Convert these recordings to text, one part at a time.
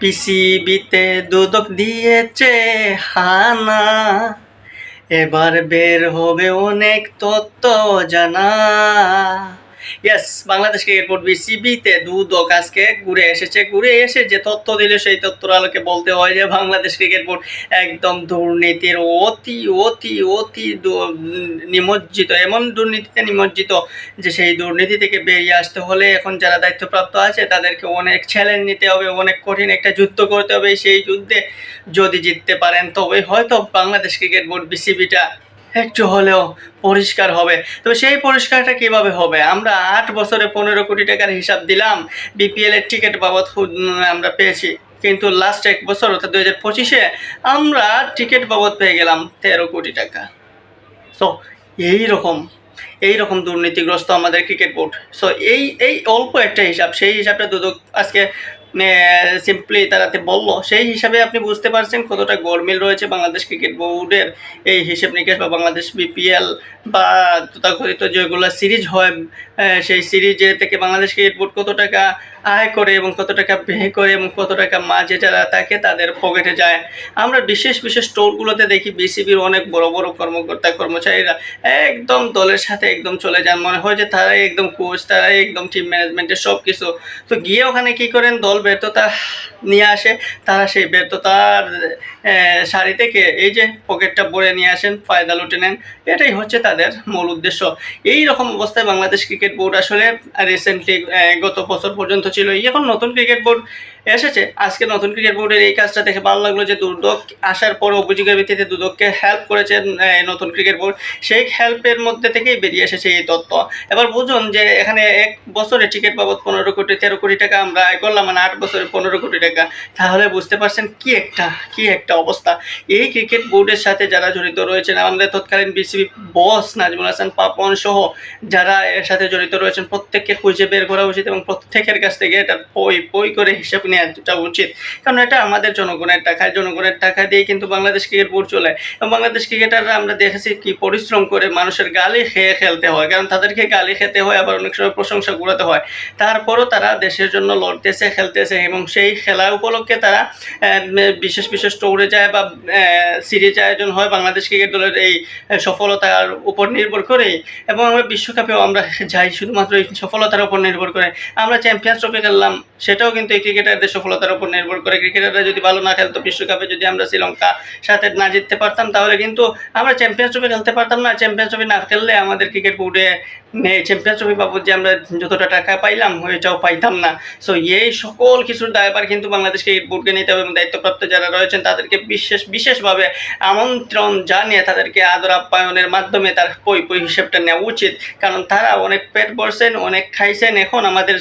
পিসিবিতে দুদক দিয়েছে হানা। এবার বের হবে অনেক তত্ত্ব জানা। ইয়েস বাংলাদেশ ক্রিকেট বোর্ড বিসিবিতে দুদক আজকে ঘুরে এসেছে। ঘুরে এসে যে তথ্য দিল, সেই তথ্যর আলোকে বলতে হয় যে বাংলাদেশ ক্রিকেট বোর্ড একদম দুর্নীতির অতি অতি অতি নিমজ্জিত, এমন দুর্নীতিতে নিমজ্জিত যে সেই দুর্নীতি থেকে বেরিয়ে আসতে হলে এখন যারা দায়িত্বপ্রাপ্ত আছে, তাদেরকে অনেক চ্যালেঞ্জ নিতে হবে, অনেক কঠিন একটা যুদ্ধ করতে হবে। সেই যুদ্ধে যদি জিততে পারেন, তবে হয়তো বাংলাদেশ ক্রিকেট বোর্ড বিসিবিটা একটু হলেও পরিষ্কার হবে। তো সেই পরিষ্কারটা কীভাবে হবে? আমরা আট বছরে পনেরো কোটি টাকার হিসাব দিলাম বিপিএল এর টিকিট বাবদ আমরা পেয়েছি। কিন্তু লাস্ট এক বছর, অর্থাৎ দু হাজার পঁচিশে, আমরা টিকিট বাবদ পেয়ে গেলাম তেরো কোটি টাকা। সো এই রকম এই রকম দুর্নীতিগ্রস্ত আমাদের ক্রিকেট বোর্ড সো এই এই অল্প একটা হিসাব, সেই হিসাবটা দুদক আজকে সিম্পলি তারাতে বলল, সেই হিসাবে আপনি বুঝতে পারছেন কতটা গোলমিল রয়েছে বাংলাদেশ ক্রিকেট বোর্ডের এই হিসেব নিকেশ বা বাংলাদেশ বিপিএল বা তথাকথিত যেগুলো সিরিজ হয় সেই সিরিজে থেকে বাংলাদেশ ক্রিকেট বোর্ড কত টাকা আয় করে এবং কত টাকা ব্যয় করে এবং কত টাকা মাঝে যারা থাকে তাদের পকেটে যায়। আমরা বিশেষ বিশেষ স্টোরগুলোতে দেখি বিসিবির অনেক বড় বড় কর্মকর্তা, কর্মচারীরা একদম দলের সাথে একদম চলে যান। মনে হয় যে তারাই একদম কোচ তারাই একদম টিম ম্যানেজমেন্টের সব কিছু তো গিয়ে ওখানে কি করেন? দল ব্যর্থতা নিয়ে আসে, তারা সেই ব্যর্থতার শাড়ি থেকে এই যে পকেটটা ভরে নিয়ে আসেন, ফায়দা লুটে নেন, এটাই হচ্ছে তাদের মূল উদ্দেশ্য। এই রকম অবস্থায় বাংলাদেশ ক্রিকেট বোর্ড আসলে রিসেন্টলি গত বছর পর্যন্ত ছিল, এখন নতুন ক্রিকেট বোর্ড এসেছে। আজকে নতুন ক্রিকেট বোর্ডের এই কাজটা দেখে ভালো লাগল যে দুদক আসার পর অভিযোগের ভিত্তিতে দুদককে হেল্প করেছেন নতুন ক্রিকেট বোর্ড সেই হেল্পের মধ্যে থেকেই বেরিয়ে এসেছে এই তথ্য এবার বুঝুন যে এখানে এক বছরে টিকিট বাবদ পনেরো কোটি, তেরো কোটি টাকা আমরা করলাম মানে আট বছরে পনেরো কোটি টাকা। তাহলে বুঝতে পারছেন কি একটা কি একটা অবস্থা। এই ক্রিকেট বোর্ডের সাথে যারা জড়িত রয়েছেন, আমাদের তৎকালীন বিসিবি বস নাজমুল হাসান, পাপন সহ যারা এর সাথে জড়িত রয়েছেন, প্রত্যেককে খুঁজে বের করা উচিত এবং প্রত্যেকের কাছ থেকে এটা পই পই করে হিসাব নেওয়াটা উচিত। কারণ এটা আমাদের জনগণের টাকা জনগণের টাকা দিয়ে কিন্তু বাংলাদেশ ক্রিকেট বোর্ড চলে। এবং বাংলাদেশ ক্রিকেটাররা আমরা দেখেছি কি পরিশ্রম করে মানুষের গালি খেয়ে খেলতে হয়। কারণ তাদেরকে গালি খেতে হয়, আবার অনেক সময় প্রশংসা কুড়াতে হয়। তারপরও তারা দেশের জন্য লড়তেছে, খেলতেছে এবং সেই খেলা উপলক্ষে তারা বিশেষ বিশেষ ট্যুরে যায় বা সিরিজ আয়োজন হয় বাংলাদেশ ক্রিকেট দলের এই সফলতার উপর নির্ভর করেই। এবং আমরা বিশ্বকাপেও আমরা যাই শুধুমাত্র এই সফলতার উপর নির্ভর করে। আমরা চ্যাম্পিয়ন্স ট্রফি খেললাম, সেটাও কিন্তু এই ক্রিকেটারদের সফলতার উপর নির্ভর করে ক্রিকেটাররা যদি ভালো না খেলতো বিশ্বকাপে যদি আমরা শ্রীলঙ্কা সাথে না জিততে পারতাম, তাহলে কিন্তু আমরা চ্যাম্পিয়ন্স ট্রফি খেলতে পারতাম না। চ্যাম্পিয়ন্স ট্রফি না খেললে আমাদের ক্রিকেট বোর্ডে চ্যাম্পিয়ন্স ট্রফি বাবদ যে আমরা যতটা টাকা পাইলাম ওইটাও পাইতাম না। সো এই সকল কিছুর দায়ভার কিন্তু বাংলাদেশকে বোর্ডকে নিতে হবে এবং দায়িত্বপ্রাপ্ত যারা রয়েছেন তাদেরকে বিশেষ বিশেষভাবে আমন্ত্রণ জানিয়ে তাদেরকে আদর আপ্যায়নের মাধ্যমে তার পই পই হিসেবটা নেওয়া উচিত। কারণ তারা অনেক পেট ভরছেন অনেক খাইছেন এখন আমাদের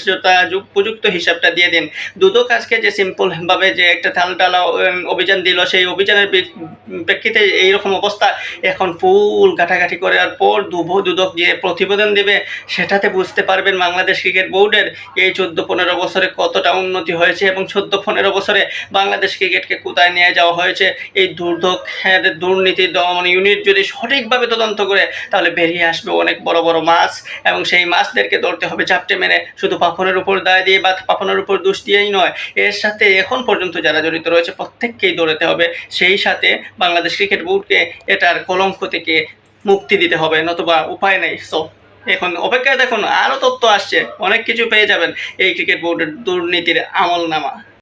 উপযুক্ত হিসাবটা দিয়ে দিন। দুদক আজকে যে সিম্পলভাবে যে একটা ঢালা উম, অভিযান দিল সেই অভিযানের প্রে- প্রেক্ষিতে এইরকম অবস্থা এখন ফুল ঘাটাঘাটি করার পর দুদক যে প্রতিবেদন দেবে সেটাতে বুঝতে পারবেন বাংলাদেশ ক্রিকেট বোর্ডের এই চোদ্দ পনেরো বছরে কতটা উন্নতি হয়েছে এবং চোদ্দ পনেরো বছরে বাংলাদেশ ক্রিকেটকে কোথায় নিয়ে যাওয়া হয়েছে। এই দুর্দক হ্যাঁ, দুর্নীতি দমন ইউনিট যদি সঠিকভাবে তদন্ত করে তাহলে বেরিয়ে আসবে অনেক বড় বড় মাছ এবং সেই মাছদেরকে ধরতে হবে চাপটে মেরে। শুধু পাপনের উপর দায় দিয়ে বা পাফনের উপর দোষ দিয়েই নয় এর সাথে এখন পর্যন্ত যারা জড়িত রয়েছে প্রত্যেককেই দৌড়াতে হবে। সেই সাথে বাংলাদেশ ক্রিকেট বোর্ডকে এটার কলঙ্ক থেকে মুক্তি দিতে হবে নতুবা উপায় নেই। সো এখন অপেক্ষায় দেখুন আরও তথ্য আসছে, অনেক কিছু পেয়ে যাবেন এই ক্রিকেট বোর্ডের দুর্নীতির আমল নামা